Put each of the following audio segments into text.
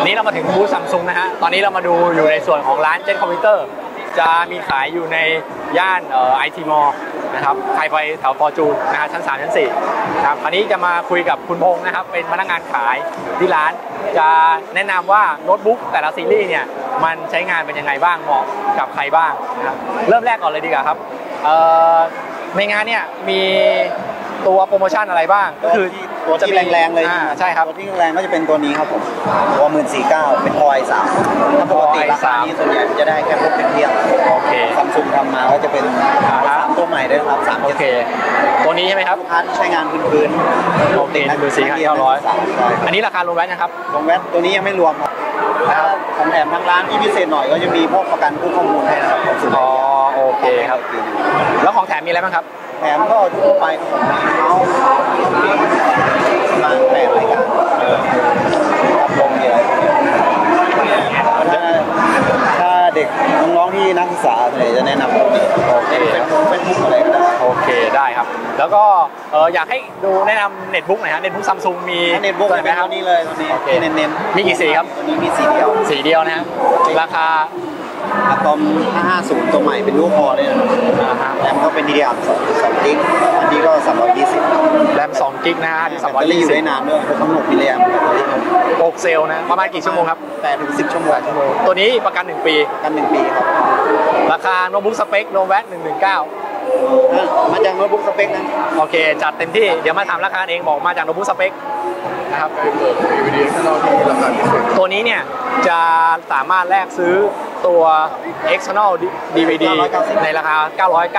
วันนี้เรามาถึงบูธซัมซุงนะฮะ ตอนนี้เรามาดูอยู่ในส่วนของร้านเจ็ตคอมพิวเตอร์ จะมีขายอยู่ในย่านไอทีมอลนะครับ ใครไปแถวฟอร์จูนนะฮะชั้น 3 ชั้น4นะครับคราวนี้จะมาคุยกับคุณพงษ์นะครับ เป็นพนักงานขายที่ร้าน จะแนะนำว่าโน้ตบุ๊กแต่ละซีรีส์เนี่ย มันใช้งานเป็นยังไงบ้าง เหมาะกับใครบ้างนะครับ เริ่มแรกก่อนเลยดีกว่าครับในงานเนี่ยมีตัวโปรโมชั่นอะไรบ้าง ก็คือ ตัวที่แรงๆเลยอ่าใช่ครับตัวที่แรงก็จะเป็นตัวนี้ครับผมตัวหมื่นสี่เก้าเป็นคอยสามถ้าปกติราคานี้ส่วนใหญ่มันจะได้แค่พวกเป็นเทียมโอเคซัมซุงทำมาก็จะเป็นอ่าฮะสามตัวใหม่ด้วยครับสามโอเจ็ดเค ตัวนี้ใช่ไหมครับลูกค้าที่ใช้งานพื้นๆโอเคมือสี่ห้าเก้าร้อยใช่อันนี้ราคารวมแวตนะครับลงแวตตัวนี้ยังไม่รวมครับถ้าของแถมทางร้านที่พิเศษหน่อยก็จะมีพวกประกันผู้ข้อมูลให้นะครับของสุดอ๋อโอเคครับ แล้วของแถมมีอะไรบ้างครับ แถมก็ทั่วไปของเมาส์ ประมาณแปดรายการครับลงมีอะไรถ้าถ้าเด็กน้องๆที่นักศึกษาเนี่ยจะแนะนำตัวนี้โอเค เป็นเป็นบุ๊กอะไรก็ได้โอเคได้ครับ แล้วก็เอออยากให้ดูแนะนำเน็ตบุ๊กหน่อยฮะเน็ตบุ๊กซัมซุงมีเน็ตบุ๊กตัวจะไหนเป็นครัตับวนี้เลยตัวนี้โอเค ที่เน้นๆมีกี่สีครับ ตัวนี้มีสีเดียว สีเดียวนะครับราคา อะตอม 550 ตัวใหม่เป็นลูกคอเลยนะอ่าฮะแรมก็เป็น DDR 2 2กิกอันนี้ก็320แรม2กิกนะฮะที่แบตเตอรี่อยู่ได้220นานด้วย616มิลลิแอมป์แบตเตอรี่โอกเซลนะ ประมาณกี่ชั่วโมงครับ 8ถึง10 ชั่วโมงตัวนี้ประกัน 1 ปี กัน1ปีครับราคาโน้ตบุ๊กสเปคโนแวต119 อะมาจากโน้ตบุ๊กสเปคนะโอเค จัดเต็มที่เดี๋ยวมาถามราคาเองบอกมาจากโน้ตบุ๊กสเปคนะครับตัวนี้เนี่ยจะสามารถแลกซื้อ ตัว external DVD ในราคา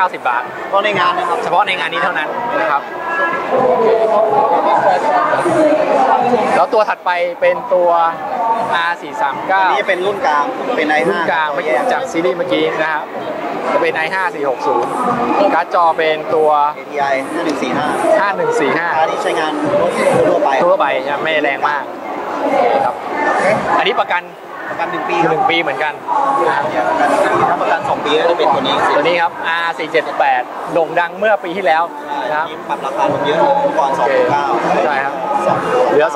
990 บาทก็ในงานนะครับ เฉพาะในงานนี้เท่านั้นนะครับแล้วตัวถัดไปเป็นตัว R439 อันนี้จะเป็นรุ่นกลาง เป็น i5 รุ่นกลางเมื่อกี้จากซีรีส์เมื่อกี้นะครับจะเป็น i5 460 การ์ดจอเป็นตัว ATI 5145 5145อันนี้ใช้งานทั่วไปทั่วไปจะไม่แรงมากโอเคครับอันนี้ประกัน ประกัน1ปีคหรับนึ่งปีเหมือนกันนะครับประกันถ้าประกัน2ปีก็จะเป็นตัวนี้ตัวนี้ครับ R478 โด่งดังเมื่อปีที่แล้วนะครับนี่ปรับราคาลงเยอะเลยเมื่อก่อนโอเค29ใช่ครับ2เหลือ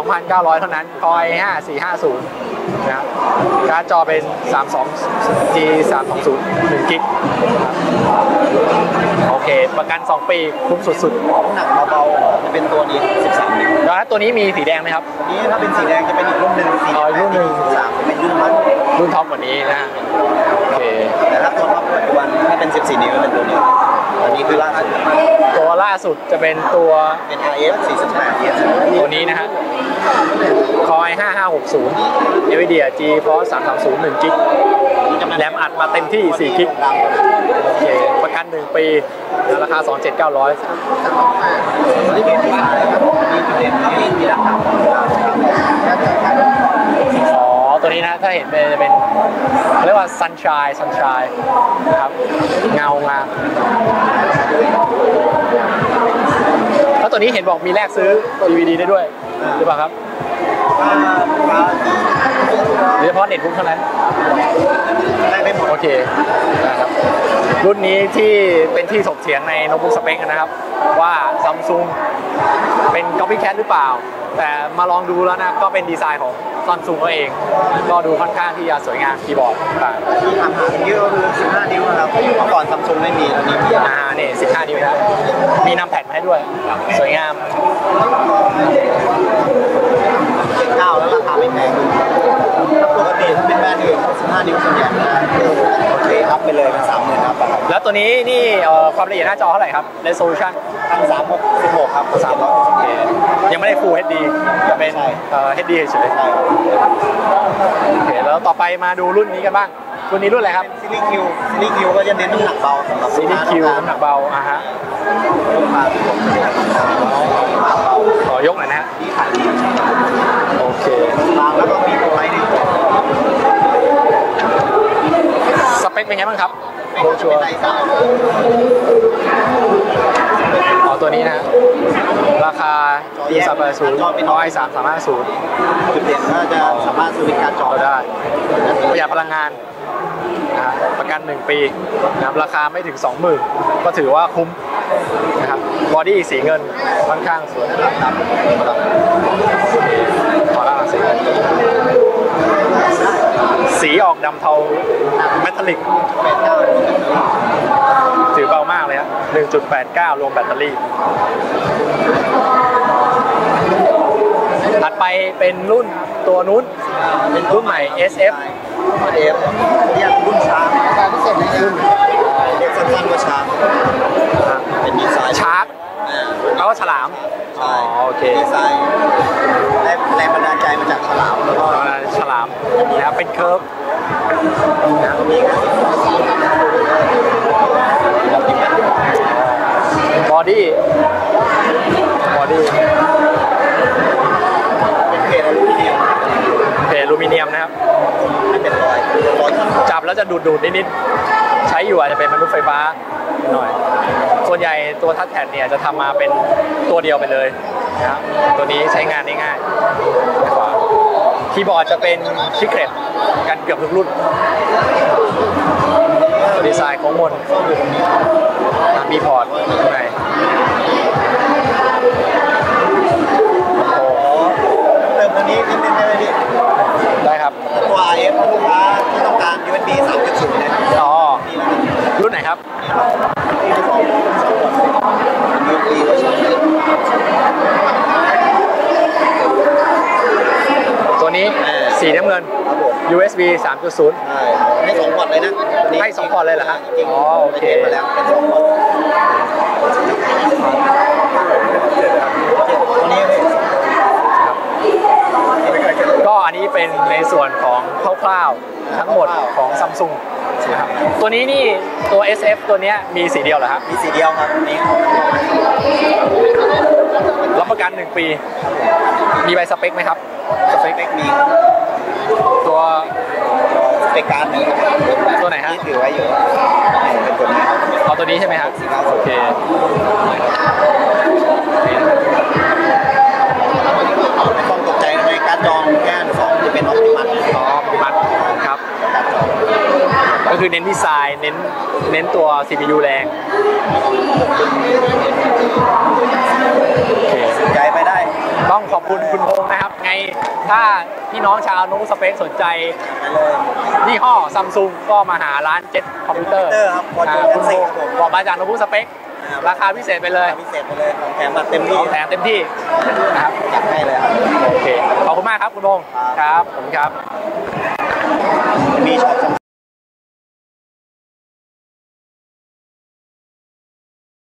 22,900 เท่านั้นคอย5450นะครับการ์ดจอเป็น 32 G 320 1กิกโอ เค ประกัน 2 ปีคุ้มสุดน้ำหนักเบาๆจะเป็นตัวนี้ 13นิ้วๆแล้วตัวนี้มีสีแดงไหมครับ นี้ถ้าเป็นสีแดงจะเป็นอีกรุ่นหนึ่งสีอ๋ออีกรุ่นหนึ่งสามเป็นรุ่นมันรุ่นท็อปกว่านี้นะฮะโอเคแต่ถ้าตัวท็อปปัจจุบันถ้าเป็น 14 นิ้วเป็นตัวนี้อันนี้คือล่าสุดตัวล่าสุดจะเป็นตัวเป็น RF 48 ES ตัวนี้นะฮะคอย5560 NVIDIA GeForce 330 1กิก แรมอัดมาเต็มที่4กิกโอเคประกัน 1 ปีราคา 27,900ตัวนี้เป็นดีไซน์ครับมีจุดเก้านหลังอ๋อตัวนี้นะถ้าเห็นเป็นจะเป็นเรียกว่า sunshine sunshine ครับเงางามแล้วตัวนี้เห็นบอกมีแลกซื้อ DVD ได้ด้วยหรือเปล่าครับ หรือเฉพาะเน็ตบุ๊กเท่านั้นได้ได้หมดโอเคนะครับรุ่นนี้ที่เป็นที่ถกเถียงในโน้ตบุ๊กสเปคนะครับ ว่าซัมซุงเป็น copycat หรือเปล่า แต่มาลองดูแล้วนะก็เป็นดีไซน์ของซัมซุงเขาเอง ก็ดูค่อนข้างที่จะสวยงามคีย์บอร์ดต่างที่ทำหาเยอะก็คือ 15 นิ้วนะครับเมื่อก่อนซัมซุงไม่มีตอนนี้มีๆอ่านี่15 นิ้วนะมีนำแผ่นมาให้ด้วย สวยงาม 9แล้วราคาไม่แพงถ้าปกติถ้าเป็นแบรนด์อื่น15 นิ้วส่วนใหญ่จะโอเคอัพไปเลยเป็น30,000ครับ แล้ว ตัวนี้นี่เอ่อความละเอียดหน้าจอเท่าไหร่ครับ resolution พันสามหกสิบหกครับสามร้อยโอเคยังไม่ได้ Full HD จะเป็นใช่เอ่อ HD เฉยใช่ครับๆโอเคแล้วต่อไปมาดูรุ่นนี้กันบ้างรุ่นนี้รุ่นอะไรครับซีรีส์คิวซีรีส์คิวก็จะเน้นน้ำหนักเบาสำหรับซีรีส์คิวลูกน้ำหนักเบาอะฮะค้าที่ผมน้ำหนักเบาขอยกหน่อยนะฮะที่ขายดีโอเคบางแล้วก็มีโปรไลท์หนึ่งสเปคเป็นไงบ้างครับเป็น โบชัวเป็นร์ไอสามอ๋อตัวนี้นะ ราคาที่สามศูนย์ร้อยสามสามห้าศูนย์จุดเด่นก็จะสามารถสวิตช์การจอก็ได้ได้ ประหยัดพลังงานนะฮะประกัน 1 ปีนะครับราคาไม่ถึง 20,000 ก็ถือว่าคุ้มนะครับบอดี้สีเงินค่อนข้างสวยนะครับขอล่างสีเงิน ดำเทาเมทัลลิกแปดเก้าถือเบามากเลยครับ1.89 รวมแบตเตอรี่ ถัดไปเป็นรุ่นตัวนู้น เป็นรุ่นใหม่ SF รุ่นเอฟเรียกรุ่นช้างการพิเศษเลยรุ่นเรียกสั้นๆว่าช้างเป็นดีไซน์ชาร์กอ่าแล้วก็ฉลาม ใช่อ๋อโอเค ดีไซน์ได้แรงบันดาลใจมาจากฉลามแล้วก็ฉลามนะครับเป็นเคิร์ฟมีการแบบนี้มันบอดี้บอดี้เป็นเพลอลูมิเนียมเพลอลูมิเนียมนะครับ ให้เป็นรอยรอยขีดจับแล้วจะดูดดูดๆนิดๆใช้อยู่อาจจะเป็นมนุษย์ไฟฟ้า หน่อย ส่วนใหญ่ตัวทัชแพดเนี่ยจะทำมาเป็นตัวเดียวไปเลยนะครับตัวนี้ใช้งานได้ง่ายกว่าคีย์บอร์ดจะเป็นชิคเกตกันเกือบทุกรุ่น ดีไซน์ของมนมีพอร์ตข้างใน สีน้ำเงิน ครับผม USB 3.0 ใช่ให้สองพอร์ตเลยนะตัวนี้ให้สองพอร์ตเลยเหรอฮะจริงๆอ๋อโอเค ไปเทสมาแล้วเป็นสองพอร์ตตัวนี้พี่ก็อันนี้เป็นในส่วนของคร่าวๆทั้งหมดของซัมซุงนะครับตัวนี้นี่ตัว SF ตัวเนี้ยมีสีเดียวเหรอครับมีสีเดียวครับนี่ของรับประกัน 1 ปี มีใบสเปคไหมครับ สเปคมี ตัวสเปคการ์ดนี่ตัวไหนฮะที่ถือไว้อยู่เป็นตัวนี้เอาตัวนี้ใช่ไหมครับโอเคไม่ต้องตกใจในการ์ดจอแค่สองจะเป็นออปติมัสอ๋อปฏิบัติครับการ์ดจอก็คือเน้นดีไซน์เน้นเน้นตัว CPU แรงโอเค ใจไปได้ ต้องขอบคุณคุณพงษ์นะครับ ไง ถ้าพี่น้องชาวนุสเปคสนใจไปเลยยี่ห้อซัมซุงก็มาหาร้านเจ็ตคอมพิวเตอร์คอมพิวเตอร์ครับพอจูนอ่ากัคุนณสี่พงครับษ์ผมบอกมาจากโนบุสเปคราคาพิเศษไปเลยพิเศษไปเลยของแถมมาเต็มที่ของแถมเต็มที่นะครับจัดให้เลยครับโอเคขอบคุณมากครับคุณพงษ์ครับครับผมครับมีช็อป